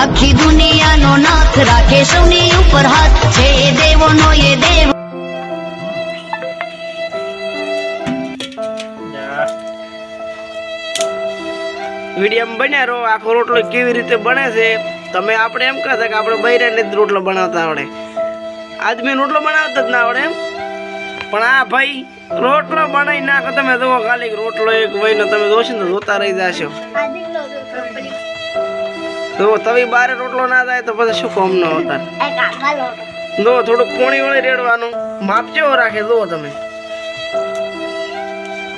આખી દુનિયાનો નાથ રાખે સૌની ઉપર હાથ. છે એ દેવોનો એ દેવ. વીડિયો બન્યા રહો આખો રોટલો કેવી રીતે બને છે? તમે આપણે એમ કહેતા કે આપણે બૈરાને જ રોટલો બનાવતા આવડે. આદમી રોટલો બનાવતા જ ના આવડે એમ. પણ આ ભાઈ રોટલો બનાવી નાખો તમે જુઓ ખાલી રોટલો એક વહીનો તમે જોશો ને તો જોતા રહી જશો. જો તવી બારે રોટલો ના થાય તો પછી શું કોમ નો હોતા જો થોડુંક પોણી વળી રેડવાનું. માપ જેવો રાખે દો તમે.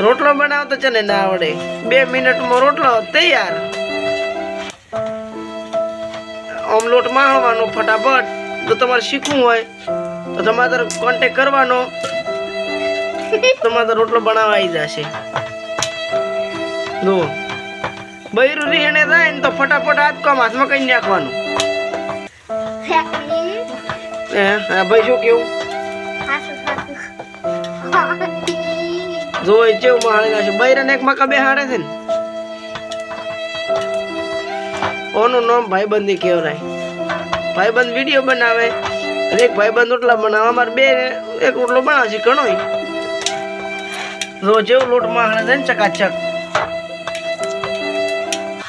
રોટલો બનાવતો છે ને ના આવડે. બે મિનિટમાં રોટલો તૈયાર. ઓમલોટ લોટ માહવાનો ફટાફટ. તો તમારે શીખવું હોય તો તમારે કોન્ટેક કરવાનો. તમારે રોટલો બનાવવા આવી જશે. જુઓ બૈરું રીહણે થાય ને તો ફટાફટ હાથ કામ હાથમાં કઈ નાખવાનું. હે? હા ભાઈ શું કેવું? જોઈ કેવું માળી છે. બૈરાને એક મકા બેહાડે છે ને. ઓનું નામ ભાઈબંધી કહેવાય. ભાઈબંધ વીડિયો બનાવે અને એક ભાઈબંધ રોટલા બનાવે. અમારે બે એક રોટલો બનાવે છે ઘણો જો જેવું લોટ હારે છે ને ચકાચક.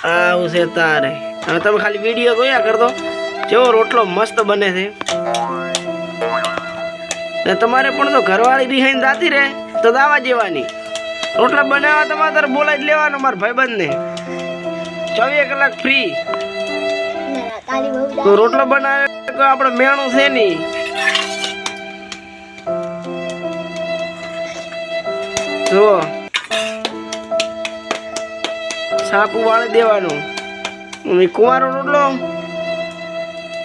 આવું છે તારે. હવે તમે ખાલી વીડિયો જોયા કરતો જેવો રોટલો મસ્ત બને છે. ને તમારે પણ તો ઘરવાળી રિહાઈને જાતી રહે, તો દાવા જેવાની રોટલા બનાવવા તમારે તારે બોલાવી જ લેવાનો મારા ભાઈબંધને. ચોવીસ કલાક ફ્રી તો રોટલો બનાવે તો આપણે મેણું છે નહીં. જુઓ. સાપુ વાળી દેવાનું. કુંવારો રોટલો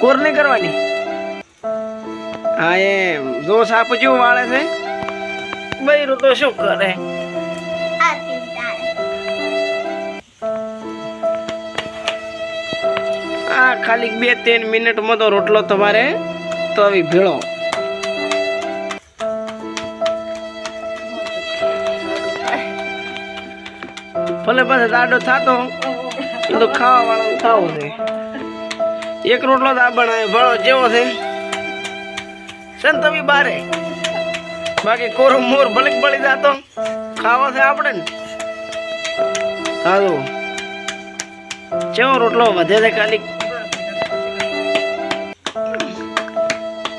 કોર નહીં કરવાની? હા, એમ. જો સાપ જેવું વાળે છે, બૈરું તો શું કરે? આ ખાલી બે ત્રણ મિનિટમાં તો રોટલો તમારે તો આવી ભેળો. ભલે પાસે દાડો થાતો એ તો ખાવા વાળા ખાવું છે. એક રોટલો તો આ બનાવે ભળો જેવો છે. સંતવી બારે? બાકી કોરો મોર ભલે બળી જાતો. ખાવા છે આપણે ને. સારું ચેવો રોટલો વધે છે ખાલી.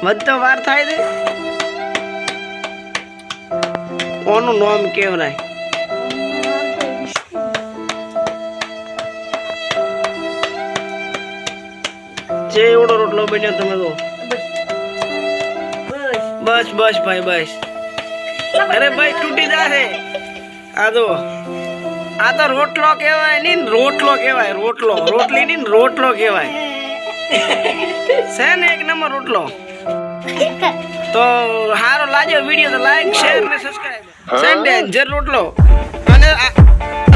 વધતો વાર થાય છે. કોનું નામ કેવરાય? જે એવડો રોટલો બન્યો તમે તો. બસ બસ ભાઈ બસ. અરે ભાઈ તૂટી જશે. આ તો આ તો રોટલો કહેવાય નહીં રોટલો કહેવાય રોટલો. રોટલી નહીં રોટલો કહેવાય. છે ને એક નંબર રોટલો? તો હારો લાગ્યો વીડિયો તો લાઈક શેર ને સબસ્ક્રાઇબ છે ડેન્જર રોટલો. અને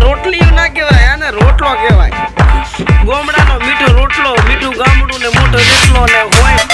રોટલી ના કહેવાય આને રોટલો કહેવાય. ગોમડાનો જેટલો મીઠું ગામડું ને મોટો જેટલો ને હોય